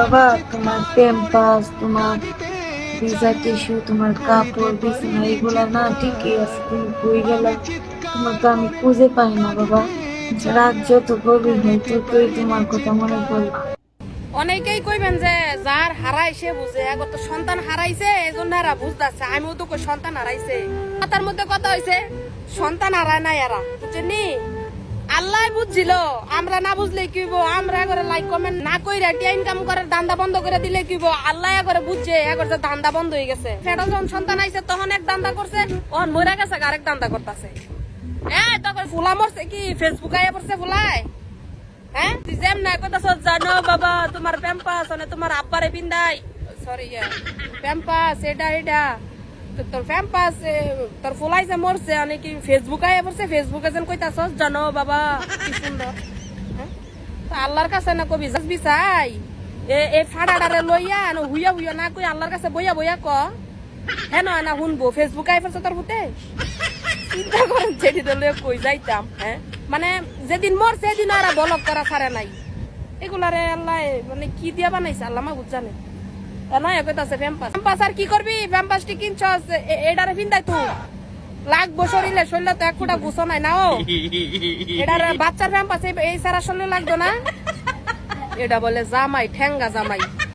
বাবা, তোমার প্যাম্পাস তোমার ভিজা টিস্যু তোমার কাপড়, বিছানা, এগুলা না ঠিকই আছে, তুমি কই গেলা। তোমাকে আমি খুঁজে পাই না বাবা। রাত যত গভীর হয় তোমার কথা মনে অনেকেই কইবেন যে, যার হারাইছে বুঝে তো সন্তান হারাইছে, এজন্য এরা বুঝতেছে, আমিও তো কই সন্তান হারাইছে। কথার মধ্যে কথা হইছে, সন্তান হারায় না এরা, বুঝছেনি আল্লাহ বুঝছিল, আমরা না বুঝলে কি আমরা করে লাইক কমেন্ট না কইরা টিয়া ইনকাম করার দান্দা বন্ধ করে দিলে কি আল্লাহ করে বুঝছে এগর যে দান্দা বন্ধ হয়ে গেছে। সেটা যখন সন্তান আইছে, তখন এক দান্দা করছে ওন মরে গেছে আরেক দান্দা করতেছে। এ তখন ফুলা মরছে কি? ফেসবুক আইয়া পড়ছে ফুলায়? হ্যাঁ? তুই যেম না কইতাছ, জানো বাবা, তোমার প্যাম্পাস মানে তোমার আব্বারে পিন্দাই সরি প্যাম্পাস, এটা এটা। তোর প্যাম্পাস তোর ফুলাইছে মরছে অনেক ফেসবুক আয় পড়ছে ফেসবুকে যেন কইতাছ, জানো বাবা, কি সুন্দর। হ্যাঁ? তো আল্লাহর কাছে না কবি যাস বিচাই এ এই ফাড়াডারে লইয়া না হুইয়া হুইয়া না কই আল্লাহর কাছে বইয়া বইয়া ক। হ্যাঁ না না শুনব ফেসবুক আয় পড়ছে তোর হুতে চিন্তা করেন যেটি দলে কই যাইতাম হ্যাঁ? মানে যেদিন মর সেদিন আর বলক করা ছাড়ে নাই। এগুলারে আল্লাহ মানে কি দিয়া বানাইছে? আল্লাহ মা জানে কইতাছে আর কি করবি? ফ্যাম্পাসটি কিনছস? এ- এ- এডারে ফিন্দাই তুই লাগবো শরীরে শরীরে তো এক ফুটা গুছো নাই না ও। এটার বাচ্চার এই এই সারা শরীরে লাগতো না? এটা বলে জামাই ঠেঙ্গা জামাই।